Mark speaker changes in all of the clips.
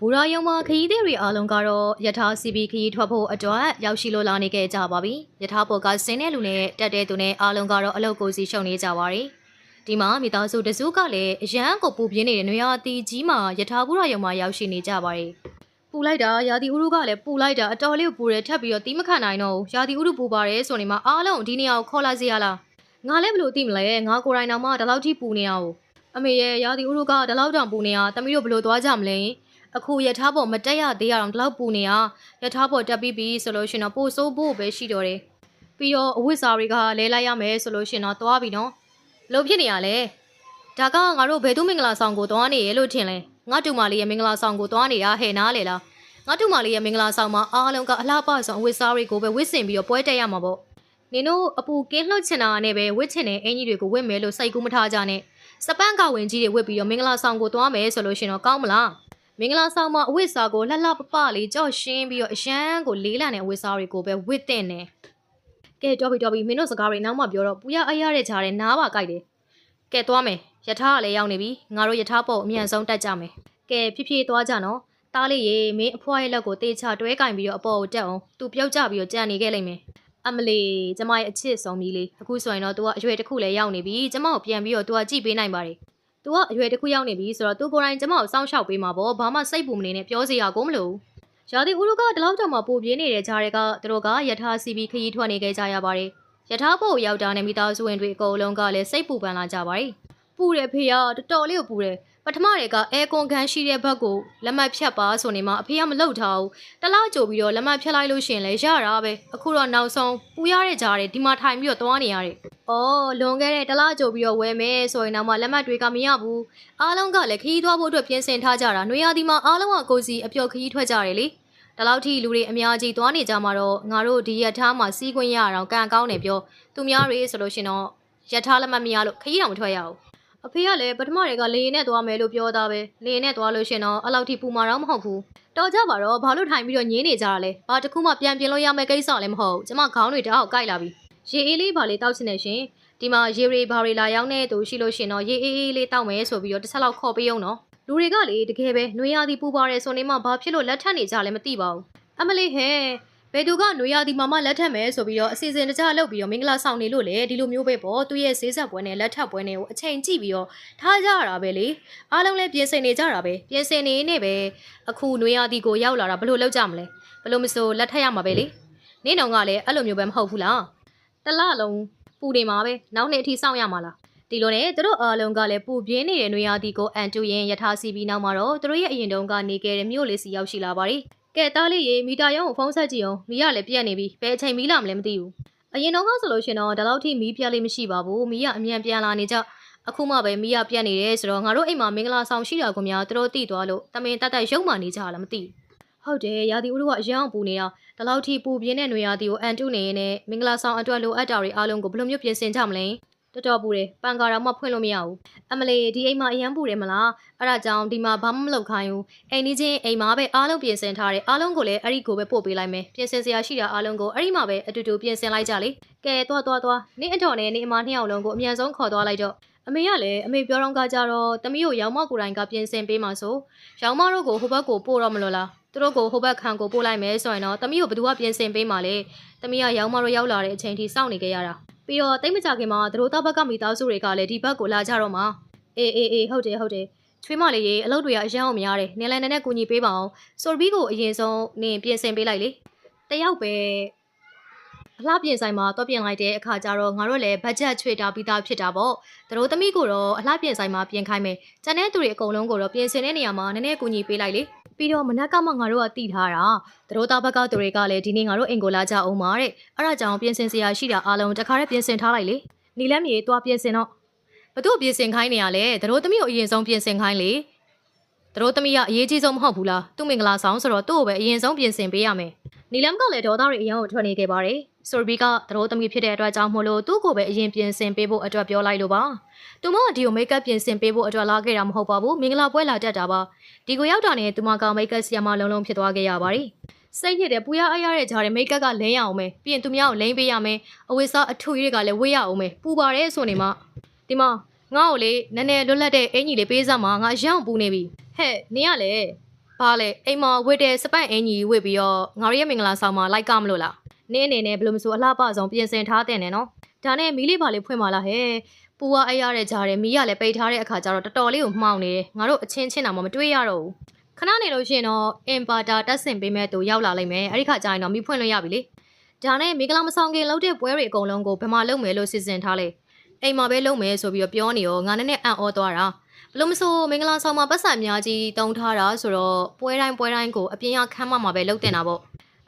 Speaker 1: ဘူရာယုံမှာခရီးသည်တွေအားလုံးကတော့ယထာစီဘီခရီးထွက်ဖို့အတွက်ရောက်ရှိလို့လာနေခဲ့ကြပါပြီ။ယထာပေါ်ကဆင်းတဲ့လူနဲ့တက်တဲ့သူနဲ့အားလုံးကတော့အလုပ်ကိုစီရှုံနေကြပါရီ။ဒီမှာမိသားစုတစုကလည်းအရန်ကိုပူပြင်းနေတဲ့နွေရာသီကြီးမှာယထာဘူရာယုံမှာရောက်ရှိနေကြပါရီ။ပူလိုက်တာရာသီဥတုကလည်းပူလိုက်တာအတော်လေးပူတယ်ထပ်ပြီးတော့တီးမခံနိုင်တော့ဘူး။ရာသီဥတုပူပါတယ်ဆိုနေမှာအားလုံးဒီနေရာကိုခေါ်လာစီရလား။ငါလည်းဘယ်လိုသိမလဲငါကိုယ်တိုင်တော့မှဒီလောက်ထိပူနေတာကိုအမေရဲ့ရာသီဥတုကဒီလောက်တောင်ပူနေတာတမီးတို့ဘယ်လိုသွားကြမလဲ။ အခုယထာပေါ်မတက်ရသေးရအောင်ဒီလောက်ပူနေရယထာပေါ်တက်ပြီးပြီဆိုလို့ရှရင်တော့ပို့ဆိုးဖို့ပဲရှိတော့တယ်ပြီးတော့အဝတ်စားတွေကလဲလိုက်ရမယ်ဆိုလို့ရှရင်တော့သွားပြီနော်လို့ဖြစ်နေရလဲဒါကငါတို့ဘယ်သူမင်္ဂလာဆောင်ကိုသွားနေရလို့ထင်လဲငါတူမလေးရဲ့မင်္ဂလာဆောင်ကိုသွားနေတာဟဲ့နားလေလားငါတူမလေးရဲ့မင်္ဂလာဆောင်မှာအားလုံးကအလားပဆောင်အဝတ်စားတွေကိုပဲဝတ်ဆင်ပြီးတော့ပွဲတက်ရမှာပေါ့နင်တို့အပူကင်းလှုပ်ချင်တာနဲ့ပဲဝတ်ချင်တဲ့အင်ကြီးတွေကိုဝတ်မယ်လို့စိတ်ကူးမထားကြနဲ့စပန်းကဝင်ကြီးတွေဝတ်ပြီးတော့မင်္ဂလာဆောင်ကိုသွားမယ်ဆိုလို့ရှရင်တော့ကောင်းမလား မင်္ဂလာဆောင်မှာအဝတ်စားကိုလှလှပပလေးကြော့ရှင်းပြီးတော့အရန်ကိုလေးလံတဲ့အဝတ်စားတွေကိုပဲဝတ်တဲ့နေ။ကဲတော်ပြီတော်ပြီမင်းတို့စကားတွေနောက်မှပြောတော့ပူရအရတဲ့ဂျားတဲ့နားပါကြိုက်တယ်။ကဲသွားမယ်။ယထာကလည်းရောက်နေပြီ။ငါတို့ယထာပေါ့အမြန်ဆုံးတက်ကြမယ်။ကဲဖြည်းဖြည်းသွားကြနော်။တားလေးရေမင်းအဖွားရဲ့လက်ကိုတေချတွဲကင်ပြီးတော့အပေါ်ကိုတက်အောင်သူပြုတ်ကြပြီးတော့ကြံနေခဲ့လိမ့်မယ်။အမလီကျမရဲ့အချစ်ဆုံးကြီးလေးအခုဆိုရင်တော့ तू ကအရွယ်တစ်ခုလည်းရောက်နေပြီကျမကိုပြန်ပြီးတော့ तू ကကြည့်ပေးနိုင်ပါတယ်။ तू ကအရွယ်တစ်ခုရောက်နေပြီဆိုတော့ तू ကိုယ်တိုင်ကျမကိုစောင့်ရှောက်ပေးမှာပေါ့ဘာမှစိတ်ပူမနေနဲ့ပြောစရာကိုမလိုဘူး။ရာသီဥတုကဒီလောက်တောင်မှပူပြင်းနေတဲ့ကြားတွေကသူတို့ကယထာစီဘီခရီးထွက်နေကြကြရပါတယ်။ယထာဖို့ရောက်တာနဲ့မိသားစုဝင်တွေအကုန်လုံးကလည်းစိတ်ပူပန်လာကြပါတယ်။ပူတယ်ဖေရတော်တော်လေးကိုပူတယ်။ ပထမတွေကအဲကွန်ခန်းရှိတဲ့ဘက်ကိုလက်မဖြတ်ပါဆိုနေမှအဖေကမလှုပ်ထားဘူး။တလားကြိုပြီးတော့လက်မဖြတ်လိုက်လို့ရှရင်လည်းရတာပဲ။အခုတော့နောက်ဆုံးပူရတဲ့ကြားတွေဒီမှာထိုင်ပြီးတော့သွားနေရတယ်။အော်လွန်ခဲ့တဲ့တလားကြိုပြီးတော့ဝယ်မယ်ဆိုရင်တော့မှလက်မတွေကမရဘူး။အားလုံးကလည်းခရီးသွားဖို့အတွက်ပြင်ဆင်ထားကြတာ။နှွေရာသီမှာအားလုံးကကိုယ်စီအပျော်ခရီးထွက်ကြတယ်လေ။တလောက်ထိလူတွေအများကြီးသွားနေကြမှာတော့ငါတို့ဒီရထားမှာစီးခွင့်ရအောင်ကန်ကောင်းနေပြောသူများတွေဆိုလို့ရှင်တော့ရထားလက်မမရလို့ခရီးတောင်မထွက်ရဘူး အဖေကလည်းပထမတွေကလေရင်နဲ့သွားမယ်လို့ပြောတာပဲလေရင်နဲ့သွားလို့ရှင်တော့အဲ့လောက်ထိပူမာတော့မဟုတ်ဘူးတော်ကြပါတော့ဘာလို့ထိုင်ပြီးတော့ညင်းနေကြတာလဲဘာတစ်ခုမှပြန်ပြင်လို့ရမယ့်ကိစ္စလည်းမဟုတ်ကျမခေါင်းတွေတအားကိုက်လာပြီရေအေးလေးဘာလေးတောက်ချင်နေရှင်ဒီမှာရေရီဘာရီလာရောက်နေသူရှိလို့ရှင်တော့ရေအေးအေးလေးတောက်မယ်ဆိုပြီးတော့တစ်ချက်လောက်ခေါ်ပေးအောင်နော်လူတွေကလေတကယ်ပဲနှွေရသည်ပူပါတယ်ဆိုနေမှဘာဖြစ်လို့လက်ထပ်နေကြလဲမသိပါဘူးအမလေးဟဲ့ ဘယ်သူကနွေရာသီမှာမှလက်ထပ်မယ်ဆိုပြီးတော့အစီအစဉ်တကြလုပ်ပြီးတော့မင်္ဂလာဆောင်နေလို့လေဒီလိုမျိုးပဲပေါ့သူရဲ့ဈေးဆက်ပွဲနဲ့လက်ထပ်ပွဲနဲ့ကိုအချိန်ကြည့်ပြီးတော့ထားကြရတာပဲလေအားလုံးလည်းပြင်ဆင်နေကြတာပဲပြင်ဆင်နေနေပဲအခုနွေရာသီကိုရောက်လာတာဘယ်လိုလုပ်ကြမလဲဘယ်လိုမဆိုလက်ထပ်ရမှာပဲလေနင်းတော်ကလည်းအဲ့လိုမျိုးပဲမဟုတ်ဘူးလားတစ်လလုံးပူနေမှာပဲနောက်နေ့အထိစောင့်ရမှာလားဒီလိုနဲ့သူတို့အားလုံးကလည်းပူပြင်းနေတဲ့နွေရာသီကိုအန်တူရင်ယထာစီပြီးနောက်မှာတော့သူတို့ရဲ့အရင်တုန်းကနေခဲ့တဲ့မြို့လေးစီရောက်ရှိလာပါတယ် ကဲတားလေးရေမီတာရုံးကိုဖုန်းဆက်ကြည့်အောင်မီးရလည်းပြက်နေပြီဘယ်အချိန်မီးလာမလဲမသိဘူးအရင်တော့ကဆိုလို့ရှင်တော့ဒီလောက်ထိမီးပြက်လေးမရှိပါဘူးမီးရအမြန်ပြန်လာနေကြအခုမှပဲမီးရပြက်နေတယ်ဆိုတော့ငါတို့အိမ်မှာမင်္ဂလာဆောင်ရှိတာကိုများသူတို့သိသွားလို့တမင်တက်တက်ရုံမှနေကြလားမသိဟုတ်တယ်ရာသီဥတုကအရန်အောင်ပူနေတာဒီလောက်ထိပူပြင်းတဲ့နွေရာသီကိုအန်တုနေရင်လည်းမင်္ဂလာဆောင်အတွက်လိုအပ်တာတွေအားလုံးကိုဘယ်လိုမျိုးပြင်ဆင်ကြမလဲ တော်တော်ပူတယ်ပန်ကာတော့မှဖွင့်လို့မရဘူးအမလေးဒီအိမ်မှာအရန်ပူတယ်မလားအဲ့ဒါကြောင့်ဒီမှာဘာမှမလုပ်ခိုင်းဘူးအိမ်ကြီးချင်းအိမ်မှာပဲအားလုံးပြင်ဆင်ထားတယ်အားလုံးကိုလည်းအဲ့ဒီကိုပဲပို့ပေးလိုက်မယ်ပြင်ဆင်စရာရှိတာအားလုံးကိုအဲ့ဒီမှာပဲအတူတူပြင်ဆင်လိုက်ကြလေကဲသွားသွားသွားနင်းအတော်နဲ့နင်းအမနှစ်ယောက်လုံးကိုအမြန်ဆုံးခေါ်သွားလိုက်တော့အမေကလည်းအမေပြောတော့ကကြတော့တမီးကိုရောင်မကိုယ်တိုင်ကပြင်ဆင်ပေးမှာဆိုရောင်မတို့ကိုဟိုဘက်ကိုပို့တော့မလို့လားသူတို့ကိုဟိုဘက်ခံကိုပို့လိုက်မယ်ဆိုရင်တော့တမီးကိုဘယ်သူကပြင်ဆင်ပေးမှာလဲတမီးကရောင်မတို့ရောက်လာတဲ့အချိန်ထိစောင့်နေကြရတာ ပြီးတော့တိတ်မကြခင်မှာသူတို့တောက်ဘက်ကမိသားစုတွေကလည်းဒီဘက်ကိုလာကြတော့မှာအေးအေးအေးဟုတ်တယ်ဟုတ်တယ်ချွေးမလေးရေအလုပ်တွေကအရန်အောင်များတယ်နင်လည်းနည်းနည်းကူညီပေးပါအောင်ဆိုဘီကိုအရင်ဆုံးနင်ပြင်ဆင်ပေးလိုက်လေတယောက်ပဲ အလှပြင်ဆိုင်မှာတွက်ပြင်လိုက်တဲ့အခါကျတော့ငါတို့လည်းဘတ်ဂျက်ချွေတာပြီးသားဖြစ်တာပေါ့သူတို့သမီးကိုတော့အလှပြင်ဆိုင်မှာပြင်ခိုင်းမယ်ကျန်တဲ့သူတွေအကုန်လုံးကိုတော့ပြင်ဆင်တဲ့နေရာမှာနည်းနည်းကူညီပေးလိုက်လေပြီးတော့မနက်ကမှငါတို့ကတိထားတာသူတို့သားဘက်ကသူတွေကလည်းဒီနေ့ငါတို့အင်ကိုလာကြအောင်ပါတဲ့အဲ့ဒါကြောင့်ပြင်ဆင်စရာရှိတာအားလုံးတခါတည်းပြင်ဆင်ထားလိုက်လေနီလမ်းမြေတွားပြင်ဆင်တော့ဘသူ့ပြင်ဆင်ခိုင်းနေရလဲသတို့သမီးကိုအရင်ဆုံးပြင်ဆင်ခိုင်းလေသတို့သမီးကအရေးကြီးဆုံးမဟုတ်ဘူးလားသူ့မင်္ဂလာဆောင်ဆိုတော့သူ့ကိုပဲအရင်ဆုံးပြင်ဆင်ပေးရမယ်နီလမ်ကလည်းဒေါသတွေအရင်ကိုထွက်နေခဲ့ပါတယ်ဆိုဘီကသတို့သမီးဖြစ်တဲ့အတွက်ကြောင့်မို့လို့သူ့ကိုပဲအရင်ပြင်ဆင်ပေးဖို့အတွက်ပြောလိုက်လို့ပါသူမကဒီကိုမိတ်ကပ်ပြင်ဆင်ပေးဖို့အတွက်လာခဲ့တာမဟုတ်ပါဘူးမင်္ဂလာပွဲလာတက်တာပါဒီကိုရောက်တာနဲ့သူမကမိတ်ကပ်ဆီယာမလုံးလုံးဖြစ်သွားခဲ့ရပါတယ်စိတ်ညစ်တယ်ပူရအားရတဲ့ဂျားတဲ့မိတ်ကပ်ကလိမ့်ရအောင်မယ်ပြီးရင်သူများကိုလိမ့်ပေးရမယ်အဝိစားအထူကြီးတွေကလည်းဝေးရအောင်မယ်ပူပါတယ်ဆိုနေမှဒီမှာငါ့ကိုလေနည်းနည်းလွတ်လပ်တဲ့အင်ကြီးလေးပေးစမ်းမှာငါရောင်ပူနေပြီဟဲ့နင်ကလေဘာလဲအိမ်မှာဝတ်တဲ့စပတ်အင်ကြီးဝတ်ပြီးတော့ငါတို့ရဲ့မင်္ဂလာဆောင်မှာလိုက်ကမလို့လား နင်းအနေနဲ့ဘယ်လိုမဆိုအလှပဆောင်ပြင်ဆင်ထားတဲ့နဲ့နော်ဒါနဲ့မီးလေးပါလေးဖွင့်ပါလားဟဲ့ပူကအဲ့ရတဲ့ကြားတယ်မီးကလည်းပိတ်ထားတဲ့အခါကျတော့တော်တော်လေးကိုမှောင်နေတယ်ငါတို့အချင်းချင်းတောင်မှမတွေ့ရတော့ဘူးခဏနေလို့ရှိရင်တော့အင်ပါတာတက်ဆင်ပေးမဲ့သူရောက်လာလိမ့်မယ်အဲ့ဒီခါကျရင်တော့မီးဖွင့်လို့ရပြီလေဒါနဲ့မင်္ဂလာမဆောင်ခင်လုပ်တဲ့ပွဲတွေအကုန်လုံးကိုဘယ်မှာလုပ်မယ်လို့စီစဉ်ထားလဲအိမ်မှာပဲလုပ်မယ်ဆိုပြီးတော့ပြောနေရောငါနဲ့နဲ့အံ့ဩသွားတာဘလို့မဆိုမင်္ဂလာဆောင်မှာပတ်စံအများကြီးတုံထားတာဆိုတော့ပွဲတိုင်းပွဲတိုင်းကိုအပြင်ရခမ်းမမှာပဲလုပ်တင်တာပေါ့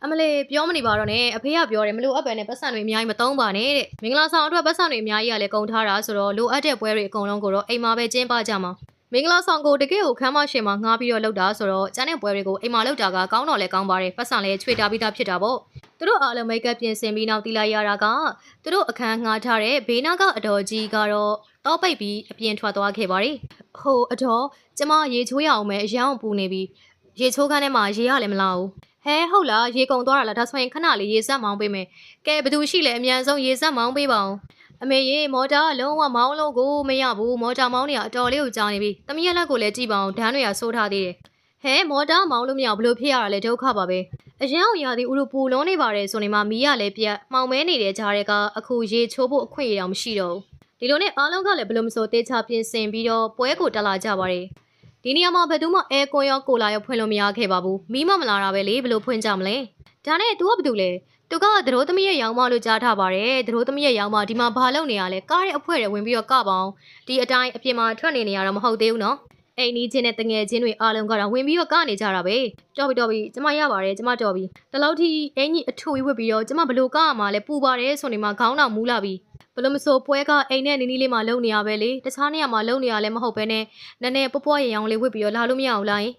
Speaker 1: အမလေးပြောမနေပါတော့နဲ့အဖေကပြောတယ်မလို့အပ်ပဲနဲ့ပတ်စံတွေအများကြီးမတုံးပါနဲ့တဲ့မင်္ဂလာဆောင်အတွက်ပတ်စံတွေအများကြီးကလည်းကုန်ထားတာဆိုတော့လိုအပ်တဲ့ပွဲတွေအကုန်လုံးကိုတော့အိမ်မှာပဲကျင်းပကြမှာမင်္ဂလာဆောင်ကိုတကယ့်ကိုခမ်းမရှင်မှာငှားပြီးတော့လုပ်တာဆိုတော့ကျန်တဲ့ပွဲတွေကိုအိမ်မှာလုပ်တာကကောင်းတော့လဲကောင်းပါတယ်ပတ်စံလည်းချွေတာပြီးသားဖြစ်တာပေါ့သူတို့အားလုံးမိတ်ကပ်ပြင်ဆင်ပြီးနောက်တီလာရတာကသူတို့အခန်းငှားထားတဲ့ဘေးနားကအတော်ကြီးကတော့တောပိတ်ပြီးအပြင်ထွက်သွားခဲ့ပါတယ်ဟိုအတော်ကျမရေချိုးရအောင်မယ်အရန်အောင်ပူနေပြီရေချိုးခန်းထဲမှာရေရလည်းမလားဘူး ဟဲဟုတ်လားရေကုန်သွားတာလားဒါဆိုရင်ခဏလေးရေစက်မောင်းပေးမယ်ကဲဘယ်သူရှိလဲအမြန်ဆုံးရေစက်မောင်းပေးပါအောင်အမေရေမော်တာကလုံးဝမောင်းလို့ကိုမရဘူးမော်တာမောင်းနေရအတော်လေးကိုကြာနေပြီတမီးရက်လက်ကိုလည်းကြည့်ပါအောင်ဒန်းတွေကဆိုးထားသေးတယ်ဟဲမော်တာမောင်းလို့မရဘူးဘလို့ဖြစ်ရတာလဲဒုက္ခပါပဲအရန်အောင်ရသည်ဥရပူလုံးနေပါတယ်ဆိုနေမှမီးရလည်းပြတ်မှောင်မဲနေတဲ့ကြားတွေကအခုရေချိုးဖို့အခွင့်အရေးတော့မရှိတော့ဘူးဒီလိုနဲ့အားလုံးကလည်းဘယ်လိုမဆိုတေချာပြင်ဆင်ပြီးတော့ပွဲကိုတက်လာကြပါတယ်။ ဒီနေရာမှာဘယ်သူမှအဲကွန်ရောကိုလာရောဖွင့်လို့မရခဲ့ပါဘူး။မီးမမလာတာပဲလေဘယ်လိုဖွင့်ကြမလဲ။ဒါနဲ့ तू ကဘာတူလဲ။ तू ကသတို့သမီးရဲ့ရောင်မလို့ကြားထားပါတယ်။သတို့သမီးရဲ့ရောင်မဒီမှာဘာလုပ်နေရလဲ။ကားရဲ့အဖွဲတွေဝင်ပြီးတော့ကပောင်းဒီအတိုင်းအပြင်မှာထွက်နေနေရတော့မဟုတ်သေးဘူးနော်။ အိမ်နီးချင်းနဲ့တငယ်ချင်းတွေအားလုံးကတော့ဝင်ပြီးတော့ကနေကြတာပဲ။တော်ပြီတော်ပြီကျမရပါတယ်ကျမတော်ပြီ။ဒီလောက်ထိအင်ကြီးအထူဝှက်ပြီးတော့ကျမဘလို့ကားရမှာလဲပူပါတယ်ဆိုနေမှခေါင်းတော်မူလာပြီ။ဘလို့မဆိုပွဲကအိမ်နဲ့နီးနီးလေးမှာလုံနေရပဲလေတခြားနေရာမှာလုံနေရလည်းမဟုတ်ပဲနဲ့နည်းနည်းပွားပွားရရောင်လေးဝစ်ပြီးတော့လာလို့မရအောင်လားယင်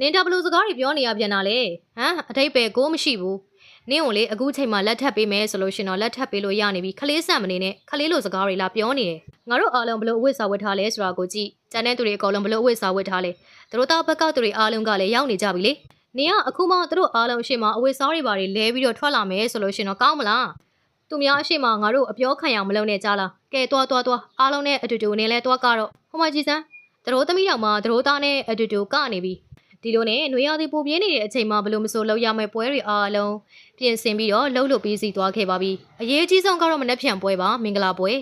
Speaker 1: နင်တာဘလို့စကားတွေပြောနေရပြန်တာလေဟမ်အတိတ်ပဲကိုမရှိဘူး နင်းကိုလေအခုချိန်မှာလက်ထပ်ပေးမယ်ဆိုလို့ရှင်တော့လက်ထပ်ပေးလို့ရနေပြီခလေးဆန်မနေနဲ့ခလေးလိုစကားတွေလာပြောနေတယ်ငါတို့အားလုံးဘလို့အဝတ်စာဝတ်ထားလဲဆိုတာကိုကြည့်ကျန်တဲ့သူတွေအကုန်လုံးဘလို့အဝတ်စာဝတ်ထားလဲသူတို့တောက်ဘက်ကသူတွေအားလုံးကလည်းရောက်နေကြပြီလေနင်ကအခုမှသူတို့အားလုံးရှေ့မှာအဝတ်စားတွေပါတွေလဲပြီးတော့ထွက်လာမယ်ဆိုလို့ရှင်တော့ကောင်းမလားသူများအရှိမငါတို့အပြောခံရအောင်မလုပ်နဲ့ကြားလားကဲတွားတွားတွားအားလုံးနဲ့အတူတူနေလဲတွားကတော့ဟိုမကြီးစမ်းတရိုးသမီးတော်မှာတရိုးသားနဲ့အတူတူကနေပြီ ဒီလိုနဲ့ຫນွေရသည်ပူပြင်းနေတဲ့အချိန်မှာဘလို့မဆိုလောက်ရမယ့်ပွဲတွေအားလုံးပြင်ဆင်ပြီးတော့လှုပ်လို့ပြီးစီသွားခဲ့ပါပြီအရေးကြီးဆုံးကတော့မနှက်ဖြန်ပွဲပါမင်္ဂလာပွဲ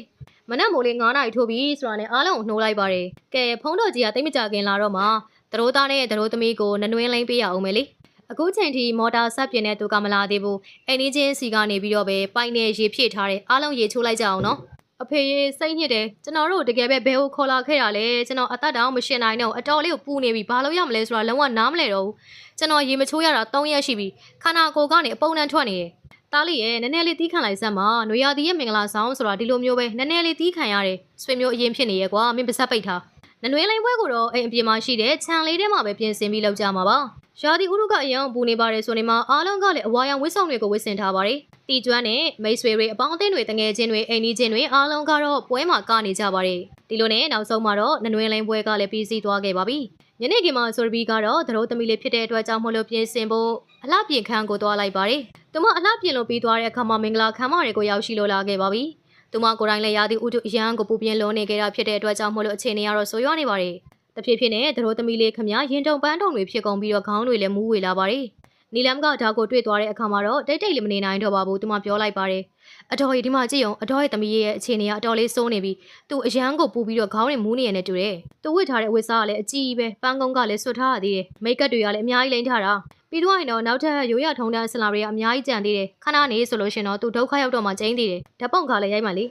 Speaker 1: မနက်မိုးလေး9နာရီထိုးပြီးဆိုတာနဲ့အားလုံးကိုနှိုးလိုက်ပါတယ်ကဲဖုန်းတော်ကြီးကတိတ်မကြခင်လာတော့မှတရိုးသားနဲ့တရိုးသမီးကိုနနွင်းလိမ့်ပေးရအောင်မယ်လေအခုချိန်ထိမော်တာဆက်ပြင်းတဲ့သူကမလာသေးဘူးအိမ်နီးချင်းစီကနေပြီးတော့ပဲပိုင်နေရေဖြည့်ထားတယ်အားလုံးရေချိုးလိုက်ကြအောင်နော် အဖေရေစိတ်ညစ်တယ်ကျွန်တော်တို့တကယ်ပဲဘဲကိုခေါ်လာခဲ့ရလဲကျွန်တော်အသက်တောင်မရှင်နိုင်တော့အတော်လေးကိုပူနေပြီဘာလို့ရမလဲဆိုတာလုံးဝနားမလဲတော့ဘူးကျွန်တော်ရေမချိုးရတာ3ရက်ရှိပြီခန္ဓာကိုယ်ကနေအပုံနှံထွက်နေတယ်တားလေးရဲ့နည်းနည်းလေးတီးခံလိုက်စမ်းပါနွေရာသီရဲ့မင်္ဂလာဆောင်ဆိုတာဒီလိုမျိုးပဲနည်းနည်းလေးတီးခံရတယ်ဆွေမျိုးအရင်ဖြစ်နေရဲ့ကွာမင်းပါစက်ပိတ်ထားနနွေးလိန်ပွဲကိုတော့အိမ်အပြင်မှာရှိတဲ့ခြံလေးထဲမှာပဲပြင်ဆင်ပြီးလုပ်ကြမှာပါရာသီဥတုကအရင်ပူနေပါတယ်ဆိုနေမှာအားလုံးကလည်းအဝါရောင်ဝတ်ဆောင်တွေကိုဝတ်ဆင်ထားပါတယ်။ တီကျွမ်းနဲ့မိတ်ဆွေတွေအပေါင်းအသင်းတွေတငယ်ချင်းတွေအိမ်နီးချင်းတွေအားလုံးကတော့ပွဲမှာကနေကြပါတယ်။ဒီလိုနဲ့နောက်ဆုံးမှာတော့နနွေလိန်ပွဲကလည်းပြီးစီးသွားခဲ့ပါပြီ။ညနေခင်းမှာဆိုရဘီကတော့သတို့သမီးလေးဖြစ်တဲ့အတွက်ကြောင့်မလို့ပြင်ဆင်ဖို့အလှပြင်ခန်းကိုသွားလိုက်ပါတယ်။သူမအလှပြင်လို့ပြီးသွားတဲ့အခါမှာမင်္ဂလာခမ်းမတွေကိုရောက်ရှိလို့လာခဲ့ပါပြီ။သူမကိုယ်တိုင်လည်းရာသီဥတုအရန်ကိုပူပြင်းလုံးနေခဲ့တာဖြစ်တဲ့အတွက်ကြောင့်မလို့အခြေအနေကတော့ဆိုးရွားနေပါတယ်။တဖြည်းဖြည်းနဲ့သတို့သမီးလေးခမရင်တုံပန်းတုံတွေဖြစ်ကုန်ပြီးတော့ခေါင်းတွေလည်းမူးဝေလာပါတယ်။ နီလမ်ကဒါကိုတွေ့သွားတဲ့အခါမှာတော့တိတ်တိတ်လေးမနေနိုင်တော့ပါဘူးသူမပြောလိုက်ပါတယ်။အတော်ကြီးဒီမှာကြည့်အောင်အတော်ရဲ့သမီးရဲ့အခြေအနေကအတော်လေးစိုးနေပြီးသူအရန်ကိုပူပြီးတော့ခေါင်းတွေမူးနေရတဲ့တူတယ်။သူဝတ်ထားတဲ့ဝတ်စားကလည်းအကြီးပဲပန်းကုန်းကလည်းဆွတ်ထားရသေးတယ်။မိတ်ကပ်တွေကလည်းအများကြီးလိမ့်ထားတာ။ပြီးတော့ရင်တော့နောက်ထပ်ရိုးရထုံတန်းဆလာတွေကအများကြီးကြံသေးတယ်ခဏနေဆိုလို့ရှင်တော့သူဒုက္ခရောက်တော့မှကျင်းသေးတယ်ဓာတ်ပုံကလည်းရိုက်မှလေ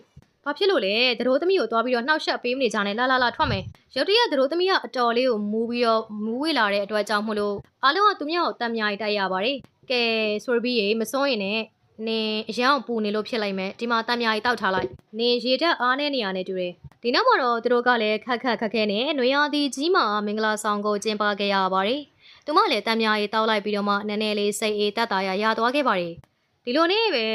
Speaker 1: ဘာဖြစ်လို့လဲသတို့သမီးကိုသွားပြီးတော့နှောက်ယှက်ပေးမနေကြနဲ့လာလာလာထွက်မယ်ရုတ်တရက်သတို့သမီးကအတော်လေးကိုမူးပြီးတော့မူးဝေလာတဲ့အတွက်ကြောင့်မို့လို့အားလုံးကသူမြောက်ကိုတမ်းများတိုက်ရပါတယ်ကဲဆိုပြီးရေမစွန်းရင်လည်းနင်အရန်အောင်ပူနေလို့ဖြစ်လိုက်မယ်ဒီမှာတမ်းများကြီးတောက်ထားလိုက်နင်ရေတက်အားနေနေရနဲ့တူတယ်ဒီနောက်မှာတော့သူတို့ကလည်းခက်ခက်ခက်ခဲနဲ့နွေရာသီကြီးမှာမင်္ဂလာဆောင်ကိုကျင်းပခဲ့ရပါတယ်သူမလည်းတမ်းများကြီးတောက်လိုက်ပြီးတော့မှနည်းနည်းလေးစိတ်အေးတက်တာရရသွားခဲ့ပါတယ်ဒီလိုနဲ့ပဲ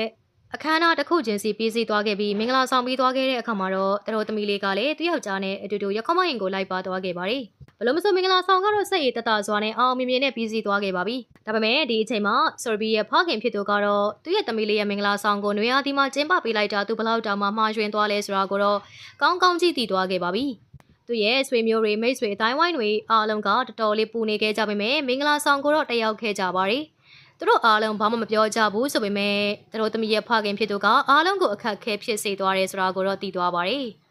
Speaker 1: အခမ်းအနားတစ်ခုချင်းစီပြီးစီးသွားခဲ့ပြီးမင်္ဂလာဆောင်ပြီးသွားခဲ့တဲ့အခါမှာတော့တတော်သမီးလေးကလည်းသူ့ယောက်ျားနဲ့အတူတူရခမရင်ကိုလိုက်ပါသွားခဲ့ပါတယ်ဘလို့မဆိုမင်္ဂလာဆောင်ကတော့စိတ်အေးတက်တာစွာနဲ့အောင်မြင်မြင်နဲ့ပြီးစီးသွားခဲ့ပါပြီဒါပေမဲ့ဒီအချိန်မှာဆော်ဘီရဲ့ဖခင်ဖြစ်သူကတော့သူ့ရဲ့သမီးလေးရဲ့မင်္ဂလာဆောင်ကိုနွေရာသီမှာကျင်းပပေးလိုက်တာသူဘလောက်တောင်မှမှားယွင်းသွားလဲဆိုတာကိုတော့ကောင်းကောင်းကြည့်သိသွားခဲ့ပါပြီသူ့ရဲ့ဆွေမျိုးတွေမိတ်ဆွေအတိုင်းဝိုင်းတွေအားလုံးကတော်တော်လေးပူနေခဲ့ကြပေမဲ့မင်္ဂလာဆောင်ကိုတော့တက်ရောက်ခဲ့ကြပါတယ် သူတို့အားလုံးဘာမှမပြောကြဘူးဆိုပေမဲ့သူတို့သမီးရဲ့ဖခင်ဖြစ်သူကအားလုံးကိုအခက်အခဲဖြစ်စေသွားတယ်ဆိုတာကိုတော့သိသွားပါတယ်။